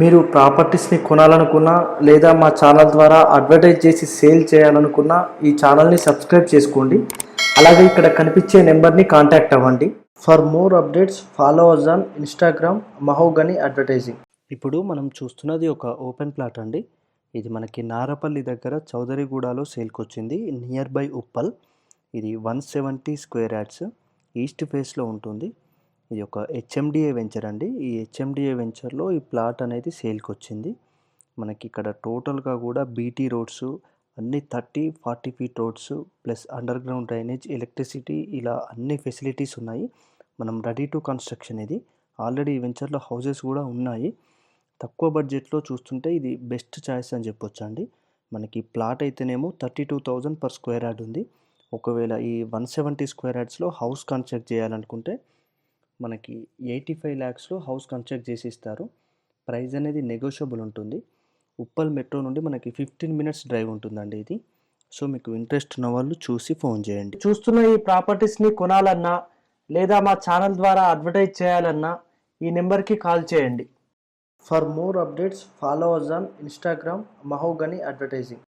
మీరు ప్రాపర్టీస్ని కొనాలనుకున్నా లేదా మా ఛానల్ ద్వారా అడ్వర్టైజ్ చేసి సేల్ చేయాలనుకున్నా ఈ ఛానల్ని సబ్స్క్రైబ్ చేసుకోండి. అలాగే ఇక్కడ కనిపించే నెంబర్ని కాంటాక్ట్ అవ్వండి. For more updates follow us on Instagram Mahogany advertising. ఇప్పుడు మనం చూస్తున్నది ఒక ఓపెన్ ప్లాట్ అండి. ఇది మనకి నారపల్లి దగ్గర చౌదరిగూడలో సేల్కి వచ్చింది నియర్ బై ఉప్పల్. ఇది one seventy square yards east ఫేస్లో ఉంటుంది. ఇది ఒక హెచ్ఎండిఏ వెంచర్ అండి. ఈ హెచ్ఎండిఏ వెంచర్లో ఈ ప్లాట్ అనేది సేల్కి వచ్చింది. మనకి ఇక్కడ టోటల్గా కూడా బీటీ రోడ్స్ అన్ని thirty forty feet roads plus underground drainage electricity ఇలా అన్ని ఫెసిలిటీస్ ఉన్నాయి. మనం రెడీ టు కన్స్ట్రక్షన్ ఇది. ఆల్రెడీ ఈ వెంచర్లో హౌసెస్ కూడా ఉన్నాయి. తక్కువ బడ్జెట్లో చూస్తుంటే ఇది బెస్ట్ చాయిస్ అని చెప్పొచ్చు అండి మనకి ప్లాట్ అయితేనేమో thirty two thousand per square yard ఉంది. ఒకవేళ ఈ వన్ సెవెంటీ స్క్వేర్ యార్డ్స్లో హౌస్ కన్స్ట్రక్ట్ చేయాలనుకుంటే మనకి ఎయిటీ ఫైవ్ ల్యాక్స్లో హౌస్ కన్స్ట్రక్ట్ చేసి ఇస్తారు ప్రైస్ అనేది నెగోషియబుల్ ఉంటుంది. ఉప్పల్ మెట్రో నుండి మనకి ఫిఫ్టీన్ మినిట్స్ డ్రైవ్ ఉంటుందండి ఇది. సో మీకు ఇంట్రెస్ట్ ఉన్న వాళ్ళు చూసి ఫోన్ చేయండి. చూస్తున్న ఈ ప్రాపర్టీస్ని కొనాలన్నా లేదా మా ఛానల్ ద్వారా అడ్వర్టైజ్ చేయాలన్నా ఈ నెంబర్కి కాల్ చేయండి. For more updates follow us on Instagram Mahogany advertising.